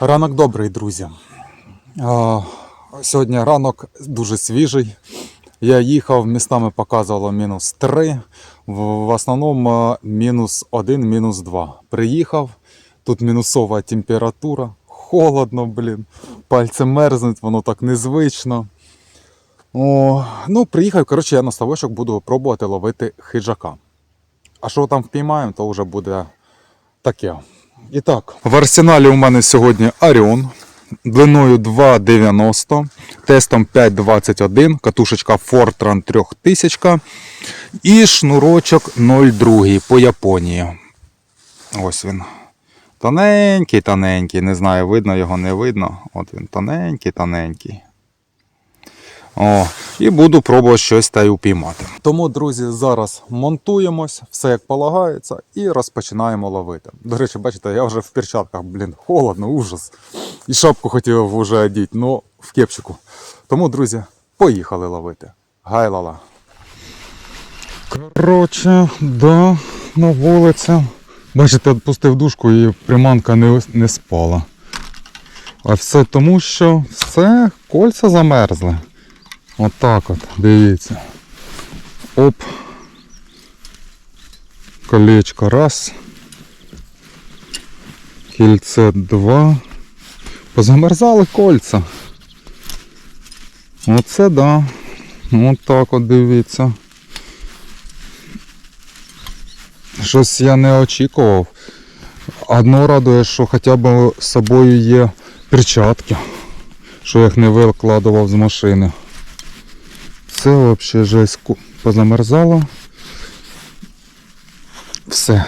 Ранок добрий, друзі. Сьогодні ранок дуже свіжий. Я їхав, містами показувало мінус 3, в, основному мінус 1, мінус 2. Приїхав, тут мінусова температура, холодно, блін. Пальці мерзнуть, воно так незвично. О, ну, приїхав, коротше, я на ставочок буду пробувати ловити хижака. А що там впіймаємо, то вже буде таке. І так, в арсеналі у мене сьогодні Оріон длиною 2,90, тестом 5,21, катушечка Fortran 3000 і шнурочок 0,2 по Японії. Ось він. Тоненький, тоненький, не знаю, видно його, не видно. От він тоненький, тоненький. О, і буду пробувати щось та й упіймати. Тому, друзі, зараз монтуємось, все як полагається, і розпочинаємо ловити. До речі, бачите, я вже в перчатках, блін, холодно, ужас. І шапку хотів вже одіти, але в кепчику. Тому, друзі, поїхали ловити. Гайлала. Коротше, да, на вулиці. Бачите, відпустив дужку і приманка не, не спала. А все тому, що все, кольця замерзли. Отак от, дивіться. Оп. Колечко раз. Кільце два. Позамерзали кольця. Оце да. Отак от дивіться. Щось я не очікував. Одно радує, що хоча б з собою є перчатки, що я їх не викладував з машини. Це взагалі жесть позамерзало. Все.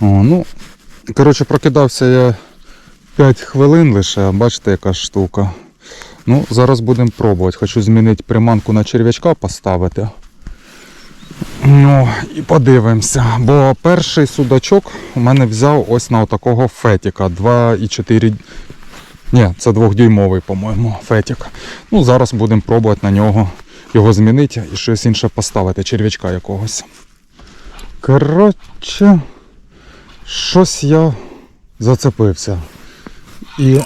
О, ну, коротше, прокидався я 5 хвилин лише, бачите, яка штука. Ну, зараз будемо пробувати. Хочу змінити приманку на черв'ячка поставити. Ну, і подивимося. Бо перший судачок у мене взяв ось на отакого фетіка 2,4 ні, це двохдюймовий, по-моєму, фетік. Ну, зараз будемо пробувати на нього його змінити і щось інше поставити, черв'ячка якогось. Коротше, щось я зацепився. І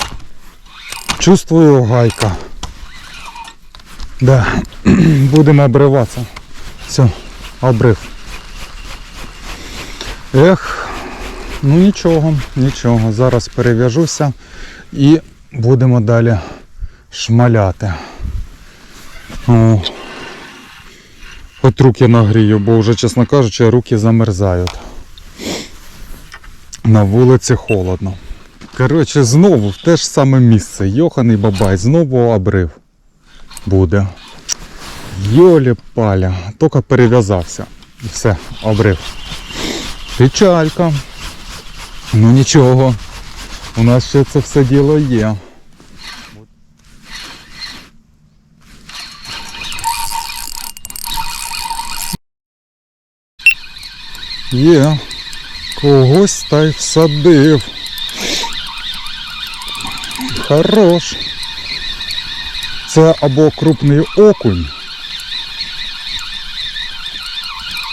чувствую гайка. Да. Будемо обриватися. Все, обрив. Ех, ну нічого, нічого. Зараз перев'яжуся і будемо далі шмаляти. О. От руки нагрію, бо вже, чесно кажучи, руки замерзають. На вулиці холодно. Коротше, знову в те ж саме місце. Йоханий бабай, знову обрив буде. Йолі паля, тільки перев'язався. І все, обрив. Печалька. Ну нічого. У нас ще це все діло є. Є. Когось та й всадив. Хорош. Це або крупний окунь,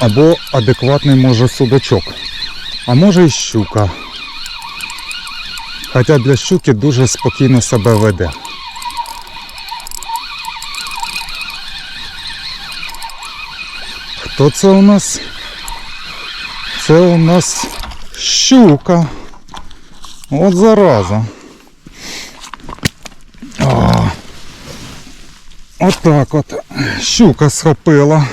або адекватний може судачок, а може і щука. Хоча для щуки дуже спокійно себе веде. Хто це у нас? Це у нас щука. От зараза. О, отак от. Щука схопила.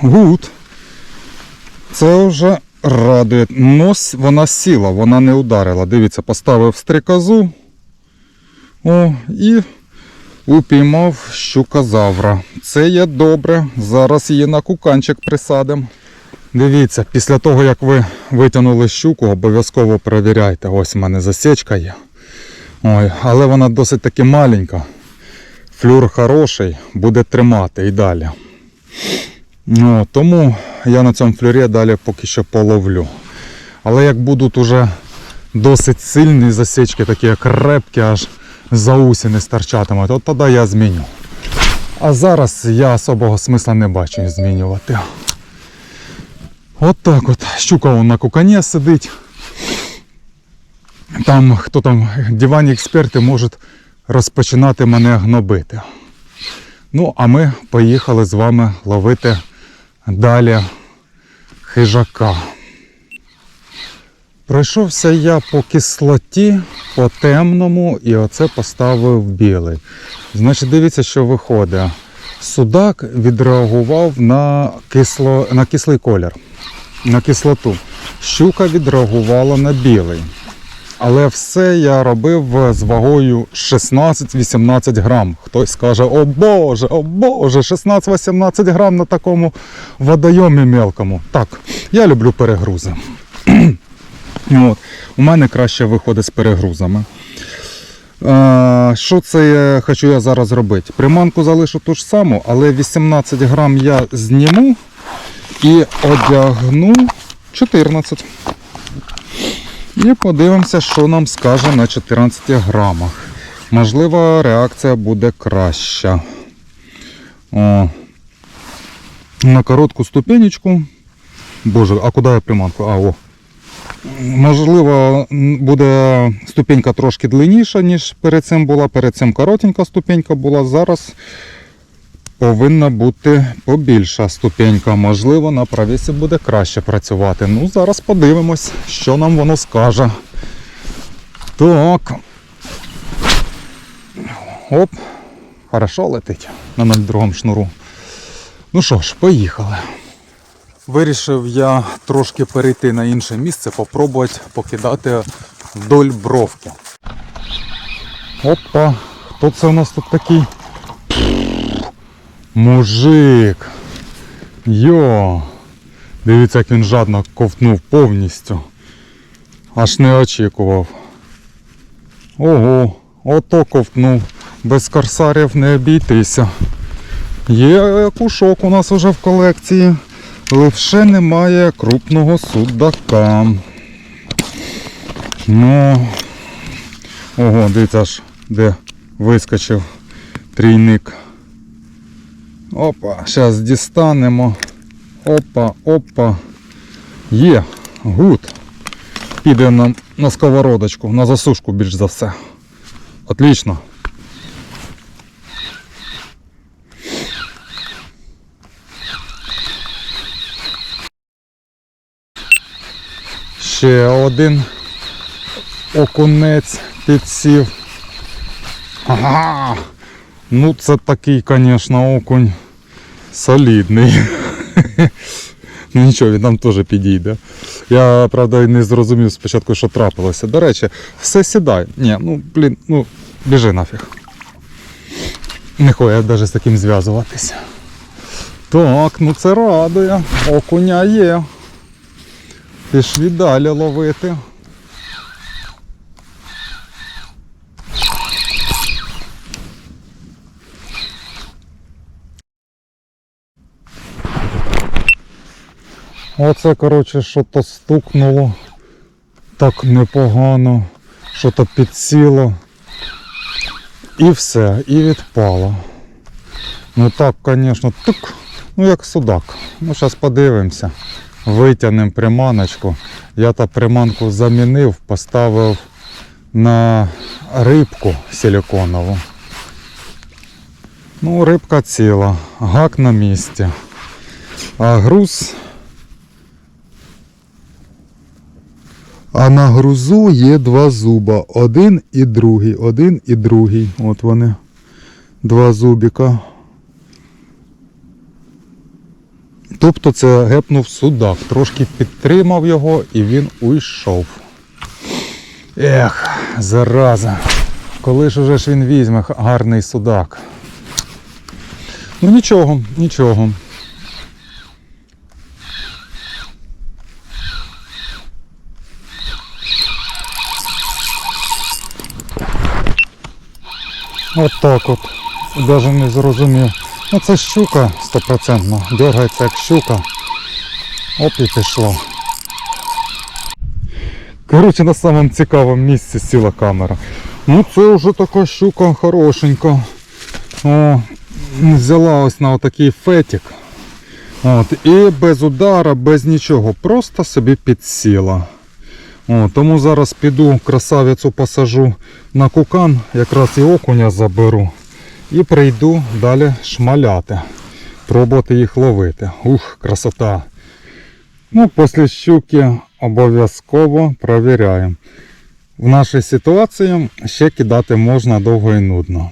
Гуд. Це вже радує. Нос вона сіла, вона не ударила. Дивіться, поставив стрикозу. О, і упіймав щукозавра. Це є добре. Зараз її на куканчик присадимо. Дивіться, після того як ви витягнули щуку, обов'язково перевіряйте. Ось в мене засічка є. Ой, але вона досить таки маленька. Флюр хороший, буде тримати і далі. Ну, тому я на цьому флюрі далі поки що половлю. Але як будуть уже досить сильні засічки, такі як крепкі, аж за усі стирчатимуть, от тоді я зміню. А зараз я особого смисла не бачу змінювати. От так от. Щука на кукані сидить. там, хто там, диванні експерти можуть розпочинати мене гнобити. Ну, а ми поїхали з вами ловити далі хижака. Пройшовся я по кислоті, по темному, і оце поставив білий. Значить, дивіться, що виходить. Судак відреагував на, кисло, на кислий колір, на кислоту. Щука відреагувала на білий. Але все я робив з вагою 16-18 грам. Хтось скаже, о Боже, о Боже, 16-18 грам на такому водойомі мелкому. Так, я люблю перегрузи. От. У мене краще виходить з перегрузами. Е, Що це я хочу я зараз зробити? Приманку залишу ту ж саму, але 18 грам я зніму і одягну 14. І подивимося, що нам скаже на 14 грамах. Можливо, реакція буде краща. О. На коротку ступенечку. Боже, а куди я приманку? А, о. Можливо, буде ступенька трошки длинніша, ніж перед цим була. Перед цим коротенька ступенька була. Зараз повинна бути побільша ступенька. Можливо, на правісі буде краще працювати. Ну, зараз подивимось, що нам воно скаже. Так. Оп. Хорошо летить на 0,2 шнуру. Ну що ж, поїхали. Вирішив я трошки перейти на інше місце, попробувати покидати вдоль бровки. Опа, хто це у нас тут такий? Мужик. Йо. Дивіться, як він жадно ковтнув повністю. Аж не очікував. Ого, ото ковтнув. Без корсарів не обійтися. Є кушок у нас вже в колекції. Лише немає крупного судака. Ну. Ого, дивіться аж де вискочив трійник. Опа, зараз дістанемо. Опа, опа. Є, гуд. Піде нам на сковородочку, на засушку більш за все. Отлично. Ще один окунець підсів. Ага. Ну це такий, звісно, окунь солідний. Ну нічого, він нам теж підійде. Я, правда, і не зрозумів спочатку, що трапилося. До речі, все сідай. Ні, ну блін, ну біжи нафіг. Не хочу навіть з таким зв'язуватися. Так, ну це радує. Окуня є. Пішли далі ловити. Оце, коротше, що-то стукнуло так непогано, що-то підсіло. І все, і відпало. Ну так, звісно, тук, ну як судак. Ну, зараз подивимося. Витягнемо приманочку. Я та приманку замінив, поставив на рибку силиконову. Ну, рибка ціла, гак на місці. А груз. А на грузу є два зуба. Один і другий. Один і другий. От вони. Два зубіка. Тобто це гепнув судак. Трошки підтримав його і він уйшов. Ех, зараза. Коли ж уже ж він візьме гарний судак. Ну нічого, нічого. От так от. Даже не зрозумів. Ну це щука стопроцентно. Дергається як щука. Оп і пішло. Коротше, на самому цікавому місці сіла камера. Ну це вже така щука хорошенька. О, взяла ось на отакий фетик. От, і без удара, без нічого. Просто собі підсіла. О, тому зараз піду красавицю посажу на кукан, якраз і окуня заберу. І прийду далі шмаляти, пробувати їх ловити. Ух, красота. Ну, після щуки обов'язково провіряємо. В нашій ситуації ще кидати можна довго і нудно.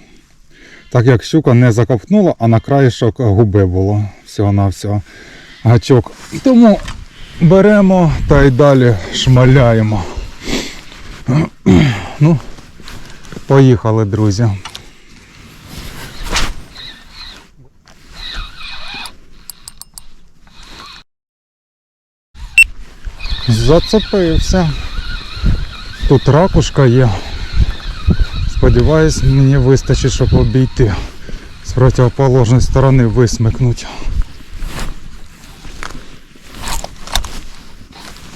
Так як щука не заковтнула, а на краєшок губи було всього-навсього гачок. Тому беремо та й далі шмаляємо. Ну, поїхали, друзі. Зацепився. Тут ракушка є. Сподіваюсь, мені вистачить, щоб обійти. З противоположної сторони висмикнуть.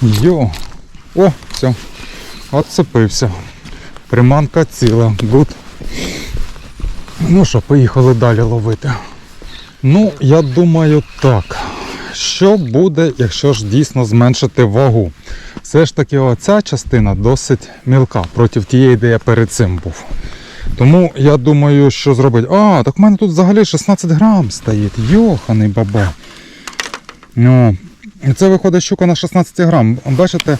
Йо! О, все. Отцепився. Приманка ціла. Гуд. Ну що, поїхали далі ловити. Ну, я думаю так. Що буде, якщо ж дійсно зменшити вагу? Все ж таки оця частина досить мілка проти тієї, де я перед цим був. Тому я думаю, що зробити. А, так в мене тут взагалі 16 грам стоїть. Йоханий баба. Ну, це виходить щука на 16 грам. Бачите,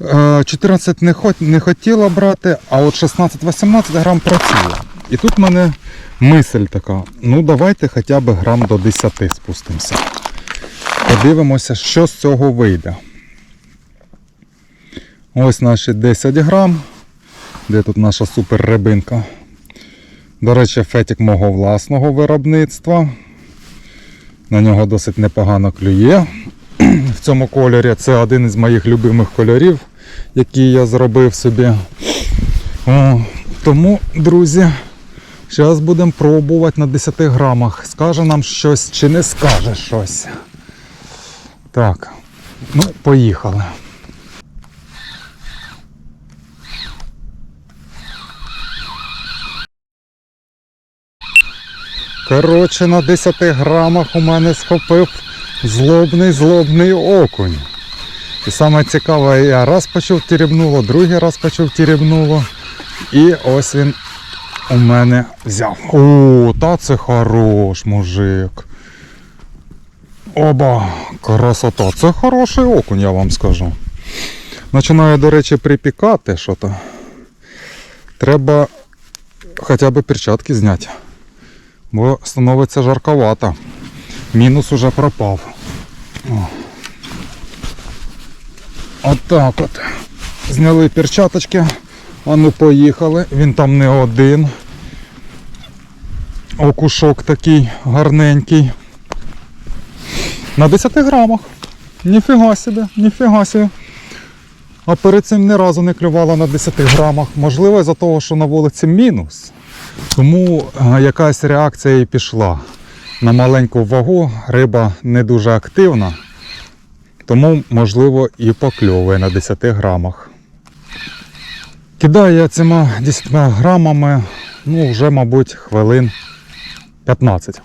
е, 14 не, хот, не хотіла брати, а от 16-18 грам працює. І тут в мене мисль така. Ну давайте хоча б грам до 10 спустимося. Подивимося, що з цього вийде. Ось наші 10 грам. Де тут наша супер рибинка? До речі, фетик мого власного виробництва. На нього досить непогано клює. В цьому кольорі це один із моїх любимих кольорів, який я зробив собі. О, тому, друзі, зараз будемо пробувати на 10 грамах. Скаже нам щось чи не скаже щось. Так, ну, поїхали. Коротше, на 10 грамах у мене схопив злобний злобний окунь. І саме цікаве, я раз почув тірібнуло, другий раз почув тірібнуло. І ось він у мене взяв. О, та це хорош, мужик. Оба, красота. Це хороший окунь, я вам скажу. Починаю, до речі, припікати що то. Треба хоча б перчатки зняти. Бо становиться жарковато. Мінус уже пропав. О. От от. Зняли перчаточки. А ну поїхали. Він там не один. Окушок такий гарненький. На 10 грамах. Ніфіга собі, ніфіга собі. А перед цим ні разу не клювала на 10 грамах. Можливо, із-за того, що на вулиці мінус. Тому е, якась реакція і пішла. На маленьку вагу риба не дуже активна, тому, можливо, і покльовує на 10 грамах. Кидаю я цими 10 грамами, ну, вже, мабуть, хвилин 15.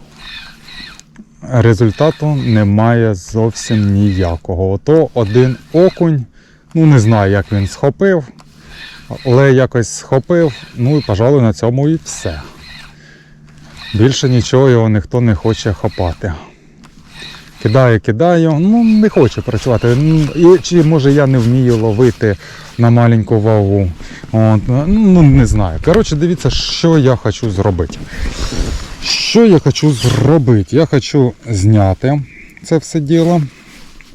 Результату немає зовсім ніякого. Ото один окунь, ну не знаю, як він схопив, але якось схопив, ну і, пожалуй, на цьому і все. Більше нічого його ніхто не хоче хапати. Кидаю, кидаю, ну не хоче працювати. І, чи може я не вмію ловити на маленьку вагу. От, ну не знаю. Коротше, дивіться, що я хочу зробити. Що я хочу зробити? Я хочу зняти це все діло,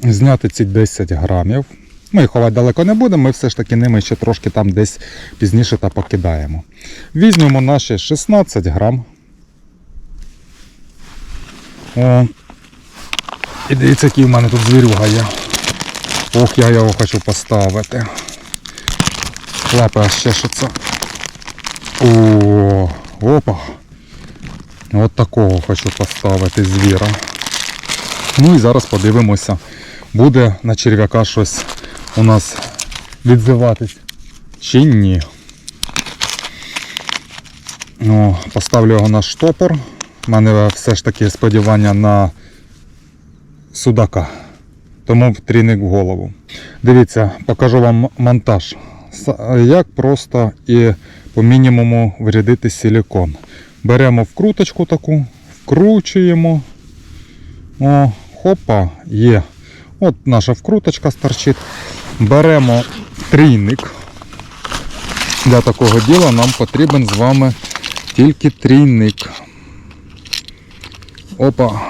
зняти ці 10 грамів. Ми їх ховати далеко не будемо, ми все ж таки ними ще трошки там десь пізніше та покидаємо. Візьмемо наші 16 грам. О, і дивіться, який в мене тут звірюга є. Ох, я його хочу поставити. Лапи аж чешеться. О, опа. От такого хочу поставити звіра. Ну і зараз подивимося, буде на черв'яка щось у нас відзиватись чи ні. Ну, поставлю його на штопор. У мене все ж таки сподівання на судака. Тому трійник в голову. Дивіться, покажу вам монтаж. Як просто і по мінімуму врядити силікон. Беремо вкруточку таку, вкручуємо. О, хопа, є. От наша вкруточка старчить. Беремо трійник. Для такого діла нам потрібен з вами тільки трійник. Опа,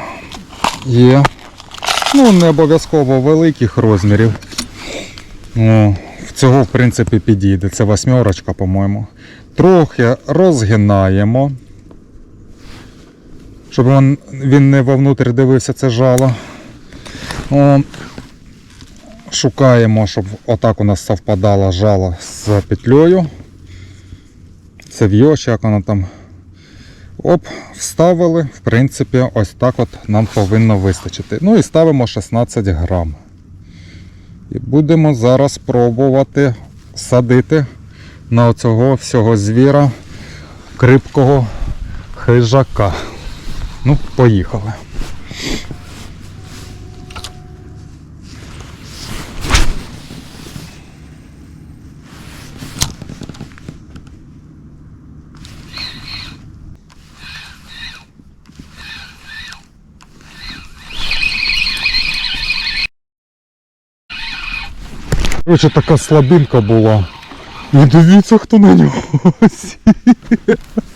є. Ну, не обов'язково великих розмірів. О, цього, в принципі, підійде. Це восьмерочка, по-моєму. Трохи розгинаємо. Щоб він, він не вовнутрь дивився це жало. О, шукаємо, щоб отак у нас совпадало жало з петлею. Це в'єш, як воно там. Оп, вставили. В принципі, ось так от нам повинно вистачити. Ну і ставимо 16 грам. І будемо зараз пробувати садити на оцього всього звіра крипкого хижака. Ну, поїхали. Короче, така слабинка була. І дивіться, хто на нього сів.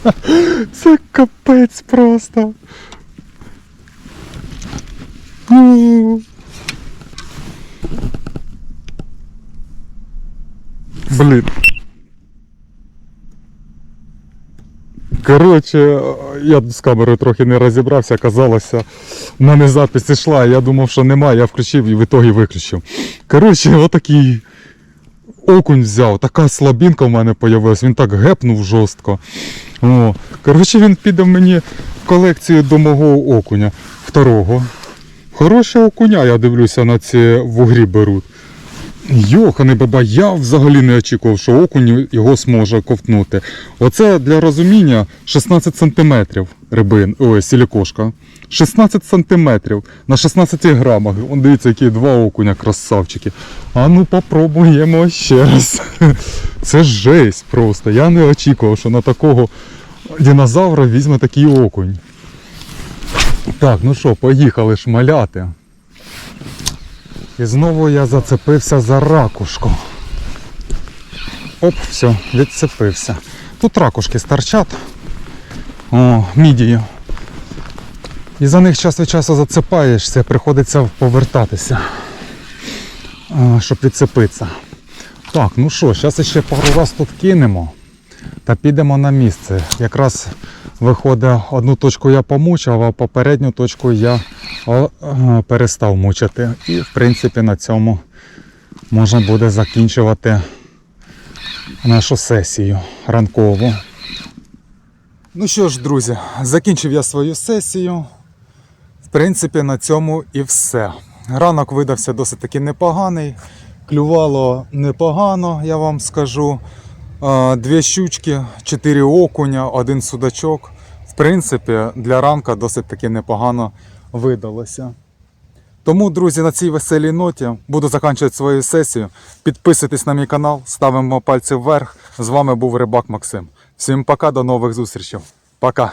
Це капець просто. У. Блін. Коротше, я з камерою трохи не розібрався, казалося, в мене запись йшла, я думав, що немає, я включив і в ітогі виключив. Коротше, отакий окунь взяв, така слабінка в мене з'явилась, він так гепнув жорстко. О, коротше, він піде мені в колекцію до мого окуня, второго. Хорошого окуня, я дивлюся, на ці вугрі беруть. Йоханий баба, я взагалі не очікував, що окунь його зможе ковтнути. Оце для розуміння 16 см рибин, ой, сілікошка. 16 см на 16 грамах. Он дивіться, які два окуня, красавчики. А ну попробуємо ще раз. Це жесть просто. Я не очікував, що на такого динозавра візьме такий окунь. Так, ну що, поїхали шмаляти. І знову я зацепився за ракушку. Оп, все, відцепився. Тут ракушки старчать. Мідію. І за них час від часу зацепаєшся, приходиться повертатися, щоб відцепитися. Так, ну що, зараз ще пару раз тут кинемо та підемо на місце. Якраз виходить, одну точку я помучив, а попередню точку я е, перестав мучити. І в принципі на цьому можна буде закінчувати нашу сесію ранкову. Ну що ж, друзі, закінчив я свою сесію. В принципі, на цьому і все. Ранок видався досить таки непоганий. Клювало непогано, я вам скажу. Дві щучки, чотири окуня, один судачок. В принципі, для ранка досить таки непогано видалося. Тому, друзі, на цій веселій ноті буду закінчувати свою сесію. Підписуйтесь на мій канал, ставимо пальці вверх. З вами був Рибак Максим. Всім пока, до нових зустрічей. Пока!